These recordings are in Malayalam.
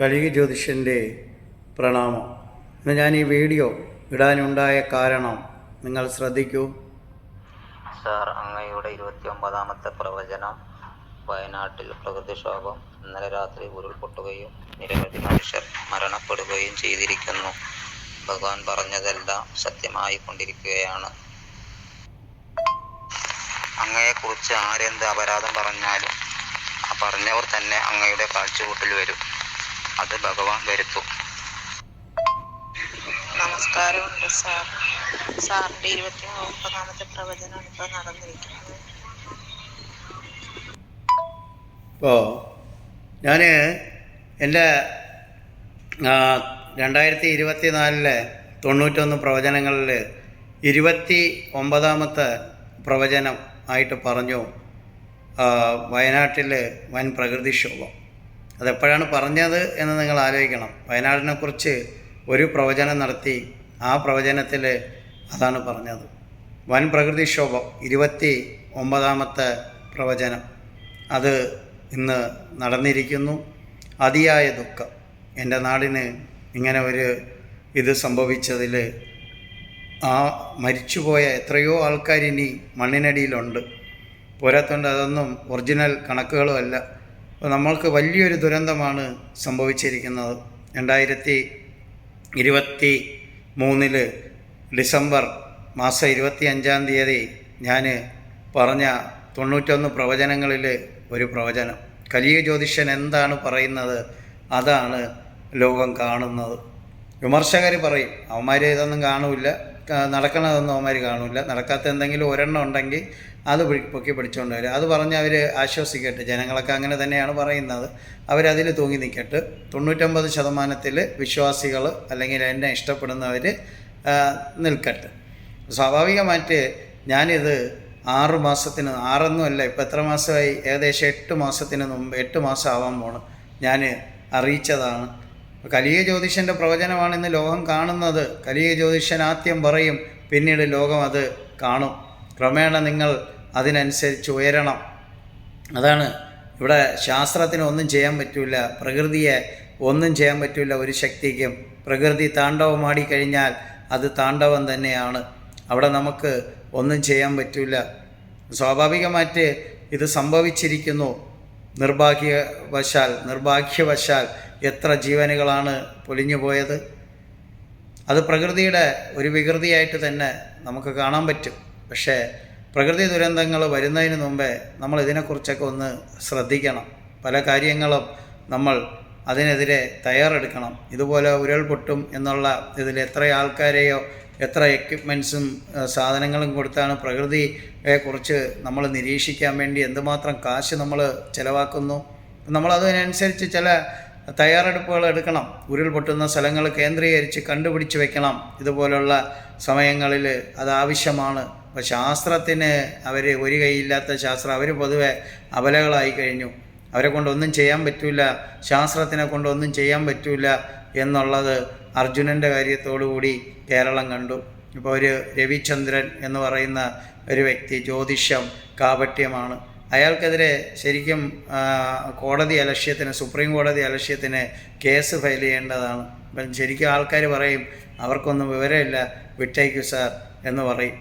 കലിക ജ്യോതിഷന്റെ പ്രണാമം. ഇന്ന് ഞാൻ ഈ വീഡിയോ ഇടാനുണ്ടായ കാരണം നിങ്ങൾ ശ്രദ്ധിക്കൂ. സാർ അങ്ങയുടെ ഇരുപത്തി ഒമ്പതാമത്തെ പ്രവചനം വയനാട്ടിൽ പ്രകൃതിക്ഷോഭം ഇന്നലെ രാത്രി ഉരുൾപൊട്ടുകയും നിരവധി മനുഷ്യർ മരണപ്പെടുകയും ചെയ്തിരിക്കുന്നു. ഭഗവാൻ പറഞ്ഞതെല്ലാം സത്യമായി കൊണ്ടിരിക്കുകയാണ് അങ്ങയെക്കുറിച്ച് ആരെന്ത് അപരാധം പറഞ്ഞാലും പറഞ്ഞവർ തന്നെ അങ്ങയുടെ കാഴ്ചകൂട്ടിൽ വരും. അത് ഭഗവാൻ വരുത്തും. നമസ്കാരമുണ്ട് സാർ. സാറിന്റെ ഇരുപത്തി മുപ്പതാമത്തെ പ്രവചനം ഇപ്പൊ നടന്നിരിക്കുന്നത്. ഇപ്പോ ഞാൻ എന്റെ രണ്ടായിരത്തി ഇരുപത്തി നാലിലെ തൊണ്ണൂറ്റൊന്ന് പ്രവചനങ്ങളിൽ ഇരുപത്തി ഒമ്പതാമത്തെ പ്രവചനം ആയിട്ട് പറഞ്ഞു വയനാട്ടിൽ വൻ പ്രകൃതിക്ഷോഭം അതെപ്പോഴാണ് പറഞ്ഞത് എന്ന് നിങ്ങൾ ആലോചിക്കണം. വയനാടിനെക്കുറിച്ച് ഒരു പ്രവചനം നടത്തി ആ പ്രവചനത്തിൽ അതാണ് പറഞ്ഞത്. വൻ പ്രകൃതിക്ഷോഭം ഇരുപത്തി ഒമ്പതാമത്തെ പ്രവചനം. അത് ഇന്ന് നടന്നിരിക്കുന്നു. അതിയായ ദുഃഖം. എന്റെ നാടിന് ഇങ്ങനെ ഒരു ഇത് സംഭവിച്ചതിൽ ആ മരിച്ചുപോയ എത്രയോ ആൾക്കാർ ഇനി മണ്ണിനടിയിലുണ്ട്. പോരാത്തോണ്ട് അതൊന്നും ഒറിജിനൽ കണക്കുകളുമല്ല നമ്മൾക്ക് വലിയൊരു ദുരന്തമാണ് സംഭവിച്ചിരിക്കുന്നത്. രണ്ടായിരത്തി ഇരുപത്തി മൂന്നിൽ ഡിസംബർ മാസം ഇരുപത്തി അഞ്ചാം തീയതി ഞാൻ പറഞ്ഞ തൊണ്ണൂറ്റൊന്ന് പ്രവചനങ്ങളിൽ ഒരു പ്രവചനം. കലിയ ജ്യോതിഷൻ എന്താണ് പറയുന്നത്? അതാണ് ലോകം കാണുന്നത്. വിമർശകർ പറയും അവന്മാർ ഇതൊന്നും കാണില്ല. നടക്കണതൊന്നും അവന്മാർ കാണില്ല നടക്കാത്ത എന്തെങ്കിലും ഒരെണ്ണം ഉണ്ടെങ്കിൽ അത് പൊക്കി പിടിച്ചുകൊണ്ട് വരും. അത് പറഞ്ഞ് അവർ ആശ്വസിക്കട്ടെ. ജനങ്ങളൊക്കെ അങ്ങനെ തന്നെയാണ് പറയുന്നത്. അവരതിൽ തൂങ്ങി നിൽക്കട്ടെ തൊണ്ണൂറ്റൊമ്പത് ശതമാനത്തിൽ വിശ്വാസികൾ അല്ലെങ്കിൽ എന്നെ ഇഷ്ടപ്പെടുന്നവർ നിൽക്കട്ടെ. സ്വാഭാവികമായിട്ട് ഞാനിത് ആറ് മാസത്തിന് ആറൊന്നുമല്ല ഇപ്പം എത്ര മാസമായി? ഏകദേശം എട്ട് മാസത്തിന് മുമ്പ് എട്ട് മാസം ആവാൻ പോണം. ഞാൻ അറിയിച്ചതാണ്. കലിയ ജ്യോതിഷന്റെ പ്രവചനമാണ് ഇന്ന് ലോകം കാണുന്നത്. കലിയ ജ്യോതിഷൻ ആദ്യം പറയും പിന്നീട് ലോകം അത് കാണും. ക്രമേണ നിങ്ങൾ അതിനനുസരിച്ച് ഉയരണം. അതാണ് ഇവിടെ ശാസ്ത്രത്തിന് ഒന്നും ചെയ്യാൻ പറ്റില്ല പ്രകൃതിയെ ഒന്നും ചെയ്യാൻ പറ്റില്ല ഒരു ശക്തിക്കും. പ്രകൃതി താണ്ഡവമാടി കഴിഞ്ഞാൽ അത് താണ്ഡവം തന്നെയാണ്. അവിടെ നമുക്ക് ഒന്നും ചെയ്യാൻ പറ്റില്ല സ്വാഭാവികമായിട്ട് ഇത് സംഭവിച്ചിരിക്കുന്നു. നിർഭാഗ്യവശാൽ നിർഭാഗ്യവശാൽ എത്ര ജീവനുകളാണ് പൊലിഞ്ഞു പോയത്? അത് പ്രകൃതിയുടെ ഒരു വികൃതിയായിട്ട് തന്നെ നമുക്ക് കാണാൻ പറ്റും. പക്ഷേ പ്രകൃതി ദുരന്തങ്ങൾ വരുന്നതിന് മുമ്പേ നമ്മൾ ഇതിനെക്കുറിച്ചൊക്കെ ഒന്ന് ശ്രദ്ധിക്കണം. പല കാര്യങ്ങളും നമ്മൾ അതിനെതിരെ തയ്യാറെടുക്കണം. ഇതുപോലെ ഉരുൾപൊട്ടും എന്നുള്ള ഇതിൽ എത്ര ആൾക്കാരെയോ എത്ര എക്യുപ്മെൻസും സാധനങ്ങളും കൊടുത്താണ് പ്രകൃതിയെക്കുറിച്ച് നമ്മൾ നിരീക്ഷിക്കാൻ വേണ്ടി എന്തുമാത്രം കാശ് നമ്മൾ ചിലവാക്കുന്നു? നമ്മൾ അതിനനുസരിച്ച് ചില തയ്യാറെടുപ്പുകൾ എടുക്കണം. ഉരുൾപൊട്ടുന്ന സ്ഥലങ്ങൾ കേന്ദ്രീകരിച്ച് കണ്ടുപിടിച്ച് വെക്കണം. ഇതുപോലുള്ള സമയങ്ങളിൽ അത് ആവശ്യമാണ്. അപ്പോൾ ശാസ്ത്രത്തിന് അവർ ഒരു കൈയില്ലാത്ത ശാസ്ത്രം അവർ പൊതുവെ അബലകളായി കഴിഞ്ഞു. അവരെ കൊണ്ടൊന്നും ചെയ്യാൻ പറ്റില്ല ശാസ്ത്രത്തിനെ കൊണ്ടൊന്നും ചെയ്യാൻ പറ്റില്ല എന്നുള്ളത് അർജുനന്റെ കാര്യത്തോടുകൂടി കേരളം കണ്ടു. ഇപ്പോൾ ഒരു രവിചന്ദ്രൻ എന്ന് പറയുന്ന ഒരു വ്യക്തി ജ്യോതിഷം കാപട്യമാണ്. അയാൾക്കെതിരെ ശരിക്കും കോടതി അലക്ഷ്യത്തിന് സുപ്രീം കോടതി അലക്ഷ്യത്തിന് കേസ് ഫയൽ ചെയ്യേണ്ടതാണ്. അപ്പം ശരിക്കും ആൾക്കാർ പറയും അവർക്കൊന്നും വിവരമില്ല വിട്ടേക്കു സാർ എന്ന് പറയും.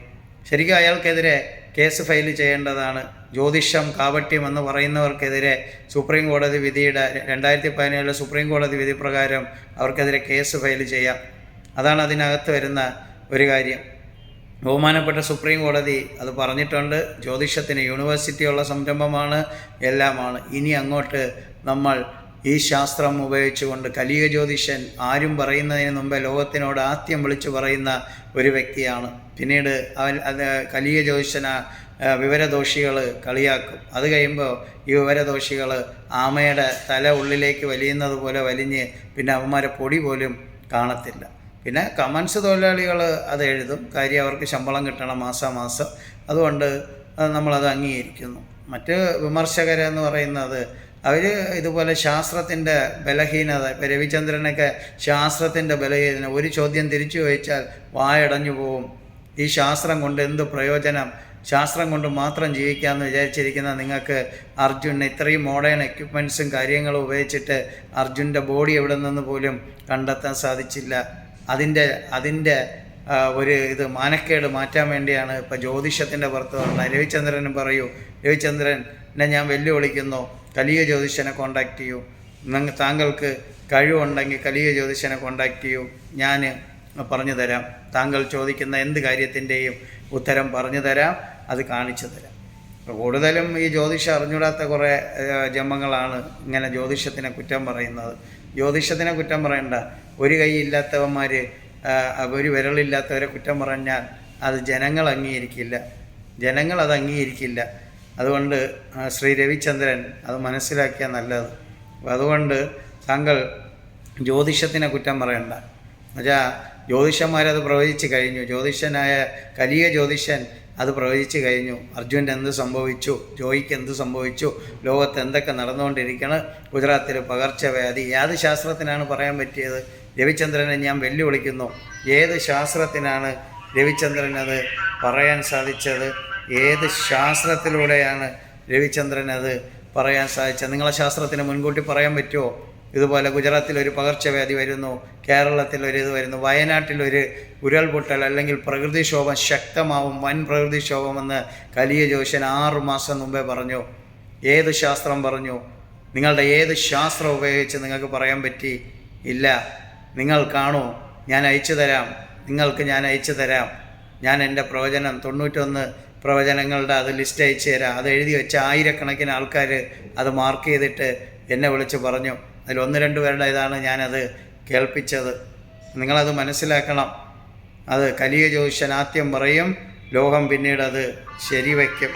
ശരിക്കും അയാൾക്കെതിരെ കേസ് ഫയൽ ചെയ്യേണ്ടതാണ്. ജ്യോതിഷം കാപട്യം എന്ന് പറയുന്നവർക്കെതിരെ സുപ്രീം കോടതി വിധിയുടെ രണ്ടായിരത്തി പതിനേഴിലെ സുപ്രീം കോടതി വിധി പ്രകാരം അവർക്കെതിരെ കേസ് ഫയൽ ചെയ്യാം. അതാണ് അതിനകത്ത് വരുന്ന ഒരു കാര്യം. ബഹുമാനപ്പെട്ട സുപ്രീം കോടതി അത് പറഞ്ഞിട്ടുണ്ട്. ജ്യോതിഷത്തിന് യൂണിവേഴ്സിറ്റിയുള്ള സംരംഭമാണ് എല്ലാമാണ്. ഇനി അങ്ങോട്ട് നമ്മൾ ഈ ശാസ്ത്രം ഉപയോഗിച്ചുകൊണ്ട് കലിയ ജ്യോതിഷൻ ആരും പറയുന്നതിന് മുമ്പേ ലോകത്തിനോട് ആദ്യം വിളിച്ചു പറയുന്ന ഒരു വ്യക്തിയാണ്. പിന്നീട് അവൻ അത് കലിക ജ്യോതിഷന വിവരദോഷികൾ കളിയാക്കും. അത് കഴിയുമ്പോൾ ഈ വിവരദോഷികൾ ആമയുടെ തല ഉള്ളിലേക്ക് വലിയുന്നത് പോലെ വലിഞ്ഞ് പിന്നെ അവന്മാരെ പൊടി പോലും കാണത്തില്ല. പിന്നെ കമൻസ് തൊഴിലാളികൾ അത് എഴുതും. കാര്യം അവർക്ക് ശമ്പളം കിട്ടണം മാസാമാസം. അതുകൊണ്ട് അത് നമ്മളത് അംഗീകരിക്കുന്നു. മറ്റ് വിമർശകരെന്ന് പറയുന്നത് അവർ ഇതുപോലെ ശാസ്ത്രത്തിന്റെ ബലഹീനത ഇപ്പോൾ രവിചന്ദ്രനൊക്കെ ശാസ്ത്രത്തിന്റെ ബലഹീനത ഒരു ചോദ്യം തിരിച്ചു ചോദിച്ചാൽ വായടഞ്ഞു പോവും. ഈ ശാസ്ത്രം കൊണ്ട് എന്ത് പ്രയോജനം? ശാസ്ത്രം കൊണ്ട് മാത്രം ജീവിക്കാമെന്ന് വിചാരിച്ചിരിക്കുന്ന നിങ്ങൾക്ക് അർജുൻ ഇത്രയും മോഡേൺ എക്യുപ്മെൻസും കാര്യങ്ങളും ഉപയോഗിച്ചിട്ട് അർജുന്റെ ബോഡി എവിടെ നിന്ന് പോലും കണ്ടെത്താൻ സാധിച്ചില്ല. അതിന്റെ അതിന്റെ ഒരു ഇത് മാനക്കേട് മാറ്റാൻ വേണ്ടിയാണ് ഇപ്പോൾ ജ്യോതിഷത്തിന്റെ പുറത്ത് പറഞ്ഞത് രവിചന്ദ്രനും പറയൂ രവിചന്ദ്രൻ എന്നെ ഞാൻ വെല്ലുവിളിക്കുന്നു. കലിയ ജ്യോതിഷനെ കോണ്ടാക്ട് ചെയ്യൂ. നിങ്ങൾ താങ്കൾക്ക് കഴിവുണ്ടെങ്കിൽ കലിയ ജ്യോതിഷനെ കോണ്ടാക്ട് ചെയ്യൂ. ഞാൻ പറഞ്ഞു തരാം. താങ്കൾ ചോദിക്കുന്ന എന്ത് കാര്യത്തിന്റെയും ഉത്തരം പറഞ്ഞു തരാം. അത് കാണിച്ചു തരാം. കൂടുതലും ഈ ജ്യോതിഷം അറിഞ്ഞൂടാത്ത കുറേ ജന്മങ്ങളാണ് ഇങ്ങനെ ജ്യോതിഷത്തിനെ കുറ്റം പറയുന്നത്. ജ്യോതിഷത്തിനെ കുറ്റം പറയണ്ട. ഒരു കൈ ഇല്ലാത്തവന്മാർ ഒരു വിരളില്ലാത്തവരെ കുറ്റം പറഞ്ഞാൽ അത് ജനങ്ങൾ അംഗീകരിക്കില്ല. ജനങ്ങൾ അത് അംഗീകരിക്കില്ല. അതുകൊണ്ട് ശ്രീ രവിചന്ദ്രൻ അത് മനസ്സിലാക്കിയാൽ നല്ലത്. അതുകൊണ്ട് താങ്കൾ ജ്യോതിഷത്തിനെ കുറ്റം പറയണ്ട. എന്നുവെച്ചാൽ ജ്യോതിഷന്മാരത് പ്രവചിച്ച് കഴിഞ്ഞു. ജ്യോതിഷനായ കലിയ ജ്യോതിഷൻ അത് പ്രവചിച്ചു കഴിഞ്ഞു. അർജുന്റെ എന്ത് സംഭവിച്ചു? ജോയിക്ക് എന്ത് സംഭവിച്ചു? ലോകത്ത് എന്തൊക്കെ നടന്നുകൊണ്ടിരിക്കണം? ഗുജറാത്തിൽ പകർച്ചവ്യാധി. ഏത് ശാസ്ത്രത്തിനാണ് പറയാൻ പറ്റിയത്? രവിചന്ദ്രനെ ഞാൻ വെല്ലുവിളിക്കുന്നു. ഏത് ശാസ്ത്രത്തിനാണ് രവിചന്ദ്രൻ അത് പറയാൻ സാധിച്ചത്? ഏത് ശാസ്ത്രത്തിലൂടെയാണ് രവിചന്ദ്രൻ അത് പറയാൻ സാധിച്ചത്? നിങ്ങളെ ശാസ്ത്രത്തിന് മുൻകൂട്ടി പറയാൻ പറ്റുമോ ഇതുപോലെ ഗുജറാത്തിൽ ഒരു പകർച്ചവ്യാധി വരുന്നു കേരളത്തിൽ ഒരു ഇത് വരുന്നു വയനാട്ടിൽ ഒരു ഉരുൾപൊട്ടൽ അല്ലെങ്കിൽ പ്രകൃതിക്ഷോഭം ശക്തമാവും വൻ പ്രകൃതിക്ഷോഭമെന്ന് കലിയ ജോഷൻ ആറു മാസം മുമ്പേ പറഞ്ഞു. ഏത് ശാസ്ത്രം പറഞ്ഞു? നിങ്ങളുടെ ഏത് ശാസ്ത്രം ഉപയോഗിച്ച് നിങ്ങൾക്ക് പറയാൻ പറ്റി? ഇല്ല. നിങ്ങൾ കാണൂ ഞാൻ അയച്ചു തരാം. നിങ്ങൾക്ക് ഞാൻ അയച്ചു തരാം. ഞാൻ എന്റെ പ്രവചനം തൊണ്ണൂറ്റൊന്ന് പ്രവചനങ്ങളുടെ അത് ലിസ്റ്റ് അയച്ചു തരാം. അത് എഴുതി വെച്ച ആയിരക്കണക്കിന് ആൾക്കാർ അത് മാർക്ക് ചെയ്തിട്ട് എന്നെ വിളിച്ച് പറഞ്ഞു. അതിൽ ഒന്ന് രണ്ട് പേരുടെ ഇതാണ് ഞാനത് കേൾപ്പിച്ചത്. നിങ്ങളത് മനസ്സിലാക്കണം. അത് കലിയ ജ്യോതിഷൻ ആദ്യം പറയും ലോകം പിന്നീട് അത് ശരിവയ്ക്കും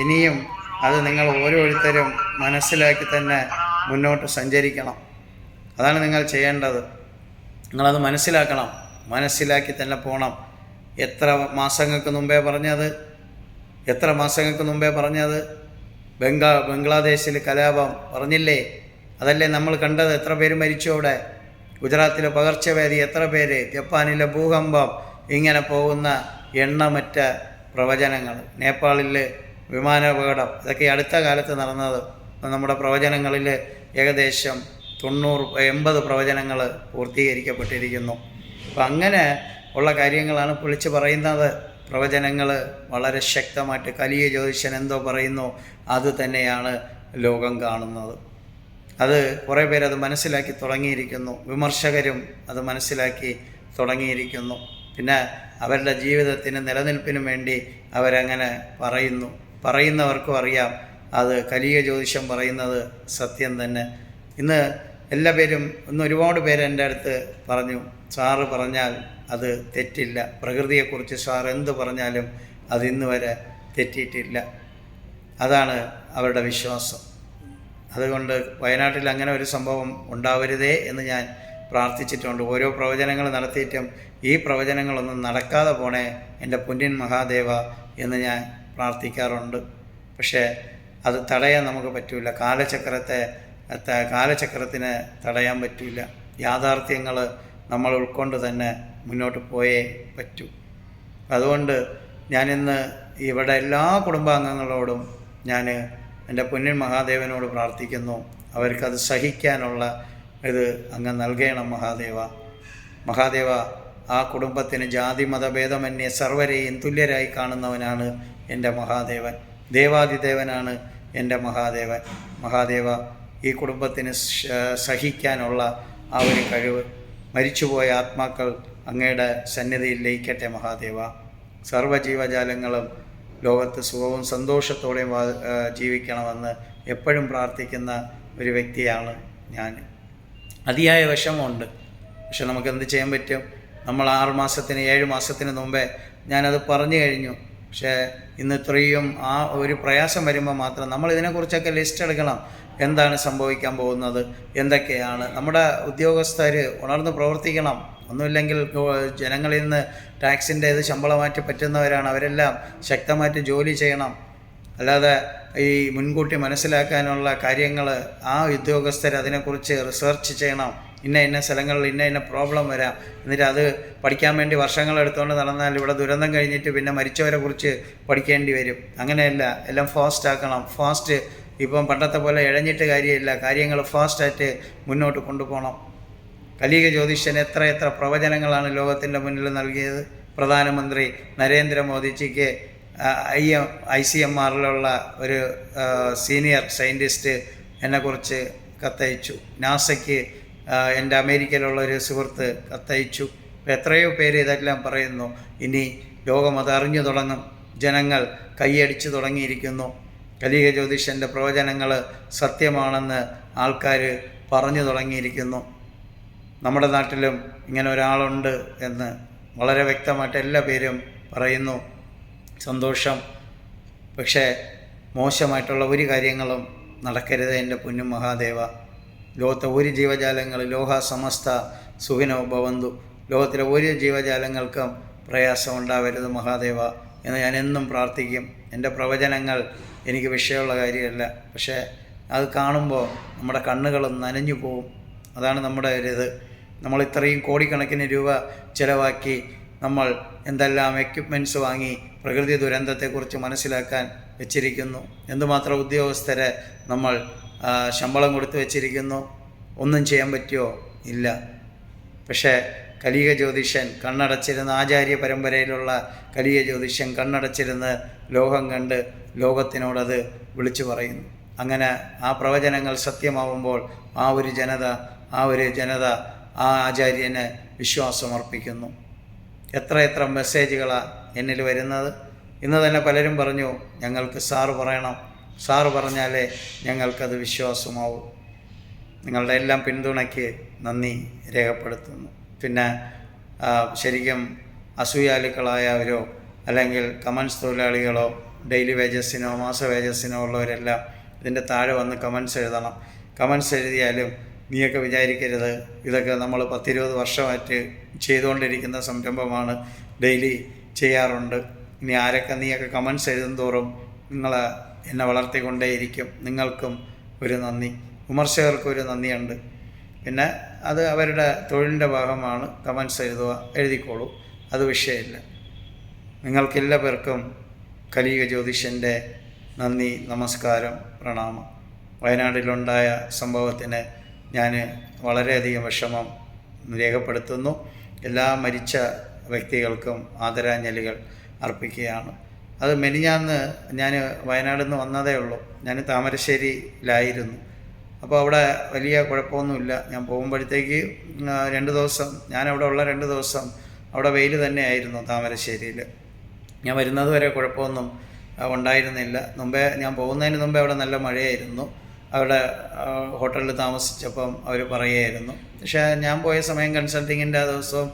ഇനിയും അത് നിങ്ങൾ ഓരോരുത്തരും മനസ്സിലാക്കി തന്നെ മുന്നോട്ട് സഞ്ചരിക്കണം. അതാണ് നിങ്ങൾ ചെയ്യേണ്ടത്. നിങ്ങളത് മനസ്സിലാക്കണം. മനസ്സിലാക്കി തന്നെ പോകണം എത്ര മാസങ്ങൾക്ക് മുമ്പേ പറഞ്ഞത്? എത്ര മാസങ്ങൾക്ക് മുമ്പേ പറഞ്ഞത്? ബംഗാ ബംഗ്ലാദേശിൽ കലാപം പറഞ്ഞില്ലേ? അതല്ലേ നമ്മൾ കണ്ടത്? എത്ര പേര് മരിച്ചു അവിടെ? ഗുജറാത്തിലെ പകർച്ചവ്യാധി എത്ര പേര്? ജപ്പാനിലെ ഭൂകമ്പം. ഇങ്ങനെ പോകുന്ന എണ്ണമറ്റ പ്രവചനങ്ങൾ. നേപ്പാളിൽ വിമാനാപകടം. ഇതൊക്കെ അടുത്ത കാലത്ത് നടന്നത്. നമ്മുടെ പ്രവചനങ്ങളിൽ ഏകദേശം തൊണ്ണൂറ് എൺപത് പ്രവചനങ്ങൾ പൂർത്തീകരിക്കപ്പെട്ടിരിക്കുന്നു. അപ്പം അങ്ങനെ ഉള്ള കാര്യങ്ങളാണ് വിളിച്ച് പറയുന്നത്. പ്രവചനങ്ങൾ വളരെ ശക്തമായിട്ട് കലിയ ജ്യോതിഷൻ എന്തോ പറയുന്നു. അത് തന്നെയാണ് ലോകം കാണുന്നത്. അത് കുറേ പേരത് മനസ്സിലാക്കി തുടങ്ങിയിരിക്കുന്നു. വിമർശകരും അത് മനസ്സിലാക്കി തുടങ്ങിയിരിക്കുന്നു. പിന്നെ അവരുടെ ജീവിതത്തിന് നിലനിൽപ്പിനും വേണ്ടി അവരങ്ങനെ പറയുന്നു. പറയുന്നവർക്കും അറിയാം അത് കലിയ ജ്യോതിഷം പറയുന്നത് സത്യം തന്നെ. ഇന്ന് എല്ലാ പേരും ഇന്ന് ഒരുപാട് പേര് എന്റെ അടുത്ത് പറഞ്ഞു സാറ് പറഞ്ഞാൽ അത് തെറ്റില്ല. പ്രകൃതിയെക്കുറിച്ച് സാർ എന്ത് പറഞ്ഞാലും അത് ഇന്ന് വരെ തെറ്റിയിട്ടില്ല. അതാണ് അവരുടെ വിശ്വാസം. അതുകൊണ്ട് വയനാട്ടിൽ അങ്ങനെ ഒരു സംഭവം ഉണ്ടാവരുതേ എന്ന് ഞാൻ പ്രാർത്ഥിച്ചിട്ടുണ്ട്. ഓരോ പ്രവചനങ്ങൾ നടത്തിയിട്ടും ഈ പ്രവചനങ്ങളൊന്നും നടക്കാതെ പോണേ എന്റെ പുന്യൻ മഹാദേവ എന്ന് ഞാൻ പ്രാർത്ഥിക്കാറുണ്ട്. പക്ഷേ അത് തടയാൻ നമുക്ക് പറ്റില്ല കാലചക്രത്തെ കാലചക്രത്തിന് തടയാൻ പറ്റില്ല യാഥാർത്ഥ്യങ്ങൾ നമ്മൾ ഉൾക്കൊണ്ട് തന്നെ മുന്നോട്ട് പോയേ പറ്റൂ. അതുകൊണ്ട് ഞാനിന്ന് ഇവിടെ എല്ലാ കുടുംബാംഗങ്ങളോടും ഞാൻ എന്റെ പൊന്നിൻ മഹാദേവനോട് പ്രാർത്ഥിക്കുന്നു. അവർക്കത് സഹിക്കാനുള്ള ഇത് അങ്ങ് നൽകണം മഹാദേവ. മഹാദേവ ആ കുടുംബത്തിന് ജാതി മതഭേദമന്യേ സർവരെയും തുല്യരായി കാണുന്നവനാണ് എന്റെ മഹാദേവൻ. ദേവാദിദേവനാണ് എന്റെ മഹാദേവൻ. മഹാദേവ ഈ കുടുംബത്തിന് സഹിക്കാനുള്ള ആ ഒരു കഴിവ്. മരിച്ചുപോയ ആത്മാക്കൾ അങ്ങയുടെ സന്നിധിയിൽ ലയിക്കട്ടെ മഹാദേവ. സർവജീവജാലങ്ങളും ലോകത്ത് സുഖവും സന്തോഷത്തോടെയും ജീവിക്കണമെന്ന് എപ്പോഴും പ്രാർത്ഥിക്കുന്ന ഒരു വ്യക്തിയാണ് ഞാൻ. അതിയായ വിഷമമുണ്ട്. പക്ഷെ നമുക്ക് എന്ത് ചെയ്യാൻ പറ്റും? നമ്മൾ ആറ് മാസത്തിന് ഏഴ് മാസത്തിന് മുമ്പേ ഞാനത് പറഞ്ഞു കഴിഞ്ഞു. പക്ഷേ ഇന്ന് ഇത്രയും ആ ഒരു പ്രയാസം വരുമ്പോൾ മാത്രം നമ്മൾ ഇതിനെക്കുറിച്ചൊക്കെ ലിസ്റ്റ് എടുക്കണം. എന്താണ് സംഭവിക്കാൻ പോകുന്നത്? എന്തൊക്കെയാണ്? നമ്മുടെ ഉദ്യോഗസ്ഥർ ഉണർന്ന് പ്രവർത്തിക്കണം. ഒന്നുമില്ലെങ്കിൽ ജനങ്ങളിൽ നിന്ന് ടാക്സിന്റെ ഇത് ശമ്പളമാറ്റി പറ്റുന്നവരാണ് അവരെല്ലാം ശക്തമായിട്ട് ജോലി ചെയ്യണം. അല്ലാതെ ഈ മുൻകൂട്ടി മനസ്സിലാക്കാനുള്ള കാര്യങ്ങൾ ആ ഉദ്യോഗസ്ഥർ അതിനെക്കുറിച്ച് റിസർച്ച് ചെയ്യണം. ഇന്ന ഇന്ന സ്ഥലങ്ങളിൽ ഇന്ന ഇന്ന പ്രോബ്ലം വരാം. എന്നിട്ട് അത് പഠിക്കാൻ വേണ്ടി വർഷങ്ങൾ എടുത്തുകൊണ്ട് നടന്നാൽ ഇവിടെ ദുരന്തം കഴിഞ്ഞിട്ട് പിന്നെ മരിച്ചവരെ കുറിച്ച് പഠിക്കേണ്ടി വരും. അങ്ങനെയല്ല. എല്ലാം ഫാസ്റ്റ് ആക്കണം ഫാസ്റ്റ് ഇപ്പം പണ്ടത്തെ പോലെ ഇഴഞ്ഞിട്ട് കാര്യമില്ല. കാര്യങ്ങൾ ഫാസ്റ്റായിട്ട് മുന്നോട്ട് കൊണ്ടുപോകണം. കലിക ജ്യോതിഷൻ എത്ര എത്ര പ്രവചനങ്ങളാണ് ലോകത്തിന്റെ മുന്നിൽ നൽകിയത്. പ്രധാനമന്ത്രി നരേന്ദ്രമോദിജിക്ക് I M I C M ആറിലുള്ള ഒരു സീനിയർ സയന്റിസ്റ്റ് എന്നെക്കുറിച്ച് കത്തയച്ചു. നാസയ്ക്ക് എന്റെ അമേരിക്കയിലുള്ള ഒരു സുഹൃത്ത് കത്തയച്ചു. എത്രയോ പേര് ഇതെല്ലാം പറയുന്നു. ഇനി ലോകം അത് അറിഞ്ഞു തുടങ്ങും. ജനങ്ങൾ കൈയടിച്ചു തുടങ്ങിയിരിക്കുന്നു. കലിക ജ്യോതിഷന്റെ പ്രവചനങ്ങൾ സത്യമാണെന്ന് ആൾക്കാർ പറഞ്ഞു തുടങ്ങിയിരിക്കുന്നു. നമ്മുടെ നാട്ടിലും ഇങ്ങനെ ഒരാളുണ്ട് എന്ന് വളരെ വ്യക്തമായിട്ട് എല്ലാ പേരും പറയുന്നു. സന്തോഷം. പക്ഷേ മോശമായിട്ടുള്ള ഒരു കാര്യങ്ങളും നടക്കരുത് എന്റെ പൊന്നും മഹാദേവ. ലോകത്തെ ഒരു ജീവജാലങ്ങൾ ലോഹ സമസ്ത സുഖിനോ ഭവന്തു. ലോകത്തിലെ ഒരു ജീവജാലങ്ങൾക്കും പ്രയാസം ഉണ്ടാവരുത് മഹാദേവ എന്ന് ഞാൻ എന്നും പ്രാർത്ഥിക്കും. എന്റെ പ്രവചനങ്ങൾ എനിക്ക് വിഷയമുള്ള കാര്യമല്ല. പക്ഷേ അത് കാണുമ്പോൾ നമ്മുടെ കണ്ണുകൾ നനഞ്ഞു പോവും. അതാണ് നമ്മുടെ ഒരു ഇത്. നമ്മൾ ഇത്രയും കോടിക്കണക്കിന് രൂപ ചിലവാക്കി നമ്മൾ എന്തെല്ലാം എക്യുപ്മെന്റ്സ് വാങ്ങി പ്രകൃതി ദുരന്തത്തെക്കുറിച്ച് മനസ്സിലാക്കാൻ വെച്ചിരിക്കുന്നു. എന്തുമാത്രം ഉദ്യോഗസ്ഥരെ നമ്മൾ ശമ്പളം കൊടുത്തു വെച്ചിരിക്കുന്നു. ഒന്നും ചെയ്യാൻ പറ്റുമോ ഇല്ല. പക്ഷേ കലിക ജ്യോതിഷൻ കണ്ണടച്ചിരുന്ന ആചാര്യ പരമ്പരയിലുള്ള കലിക ജ്യോതിഷൻ കണ്ണടച്ചിരുന്ന് ലോകം കണ്ട് ലോകത്തിനോടത് വിളിച്ചു പറയുന്നു. അങ്ങനെ ആ പ്രവചനങ്ങൾ സത്യമാവുമ്പോൾ ആ ഒരു ജനത ആ ഒരു ജനത ആ ആചാര്യന് വിശ്വാസമർപ്പിക്കുന്നു. എത്ര എത്ര മെസ്സേജുകളാണ് എന്നിൽ വരുന്നത്. ഇന്ന് തന്നെ പലരും പറഞ്ഞു ഞങ്ങൾക്ക് സാറ് പറയണം. സാറ് പറഞ്ഞാലേ ഞങ്ങൾക്കത് വിശ്വാസമാവും. നിങ്ങളുടെ എല്ലാം പിന്തുണയ്ക്ക് നന്ദി രേഖപ്പെടുത്തുന്നു. പിന്നെ ശരിക്കും അസൂയാലുക്കളായവരോ അല്ലെങ്കിൽ കമൻസ് തൊഴിലാളികളോ ഡെയിലി വേജസിനോ മാസ വേജസിനോ ഉള്ളവരെല്ലാം ഇതിന്റെ താഴെ വന്ന് കമൻസ് എഴുതണം. കമൻസ് എഴുതിയാലും നീയൊക്കെ വിചാരിക്കരുത്. ഇതൊക്കെ നമ്മൾ പത്തിരുപത് വർഷമായിട്ട് ചെയ്തുകൊണ്ടിരിക്കുന്ന സംരംഭമാണ് ഡെയിലി ചെയ്യാറുണ്ട്. ഇനി ആരൊക്കെ നീയൊക്കെ കമൻസ് എഴുതും തോറും നിങ്ങൾ എന്നെ വളർത്തിക്കൊണ്ടേയിരിക്കും. നിങ്ങൾക്കും ഒരു നന്ദി. വിമർശകർക്കും ഒരു നന്ദിയുണ്ട്. പിന്നെ അത് അവരുടെ തൊഴിലിന്റെ ഭാഗമാണ് കമൻസ് എഴുതുക എഴുതിക്കോളൂ. അത് വിഷയമില്ല. നിങ്ങൾക്കെല്ലാ പേർക്കും കലിയുഗ ജ്യോതിഷന്റെ നന്ദി നമസ്കാരം പ്രണാമം. വയനാട്ടിലുണ്ടായ സംഭവത്തിന് ഞാൻ വളരെയധികം വിഷമം രേഖപ്പെടുത്തുന്നു. എല്ലാ മരിച്ച വ്യക്തികൾക്കും ആദരാഞ്ജലികൾ അർപ്പിക്കുകയാണ്. അത് മെനിഞ്ഞാന്ന് ഞാൻ വയനാട്ടിൽ നിന്ന് വന്നതേ ഉള്ളൂ. ഞാൻ താമരശ്ശേരിയിലായിരുന്നു. അപ്പോൾ അവിടെ വലിയ കുഴപ്പമൊന്നുമില്ല. ഞാൻ പോകുമ്പോഴത്തേക്ക് രണ്ട് ദിവസം ഞാൻ അവിടെ ഉള്ള രണ്ട് ദിവസം അവിടെ വെയിൽ തന്നെയായിരുന്നു താമരശ്ശേരിയിൽ. ഞാൻ വരുന്നത് വരെ കുഴപ്പമൊന്നും ഉണ്ടായിരുന്നില്ല. മുമ്പേ ഞാൻ പോകുന്നതിന് മുമ്പേ അവിടെ നല്ല മഴയായിരുന്നു. അവിടെ ഹോട്ടലിൽ താമസിച്ചപ്പം അവർ പറയുമായിരുന്നു പക്ഷേ ഞാൻ പോയ സമയം കൺസൾട്ടിങ്ങിന്റെ ആ ദിവസവും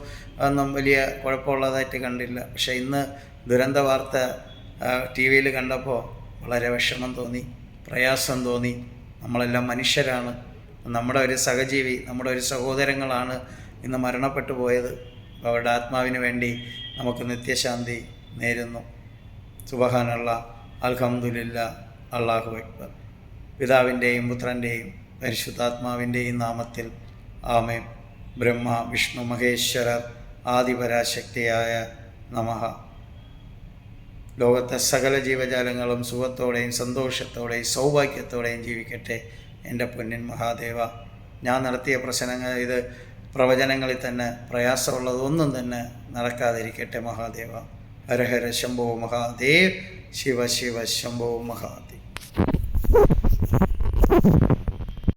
ഒന്നും വലിയ കുഴപ്പമുള്ളതായിട്ട് കണ്ടില്ല. പക്ഷേ ഇന്ന് ദുരന്ത വാർത്ത ടി വിയിൽ കണ്ടപ്പോൾ വളരെ വിഷമം തോന്നി പ്രയാസം തോന്നി. നമ്മളെല്ലാം മനുഷ്യരാണ്. നമ്മുടെ ഒരു സഹജീവി നമ്മുടെ ഒരു സഹോദരങ്ങളാണ് ഇന്ന് മരണപ്പെട്ടു പോയത്. അവരുടെ ആത്മാവിന് വേണ്ടി നമുക്ക് നിത്യശാന്തി നേരുന്നു. സുബഹാനുള്ള അൽഹമുല്ല അള്ളാഹു അക്ബർ. പിതാവിന്റെയും പുത്രന്റെയും പരിശുദ്ധാത്മാവിന്റെയും നാമത്തിൽ ആമേം ബ്രഹ്മ വിഷ്ണു മഹേശ്വരർ ആദിപരാശക്തിയായ നമഃ ലോകത്തെ സകല ജീവജാലങ്ങളും സുഖത്തോടെയും സന്തോഷത്തോടെയും സൗഭാഗ്യത്തോടെയും ജീവിക്കട്ടെ എന്റെ പൊന്നിൻ മഹാദേവ. ഞാൻ നടത്തിയ പ്രശ്നങ്ങൾ ഇത് പ്രവചനങ്ങളിൽ തന്നെ പ്രയാസമുള്ളതൊന്നും തന്നെ നടക്കാതിരിക്കട്ടെ മഹാദേവ. ഹരഹര ശംഭോ മഹാദേവ്. ശിവ ശിവ ശംഭോ മഹാദേവ്.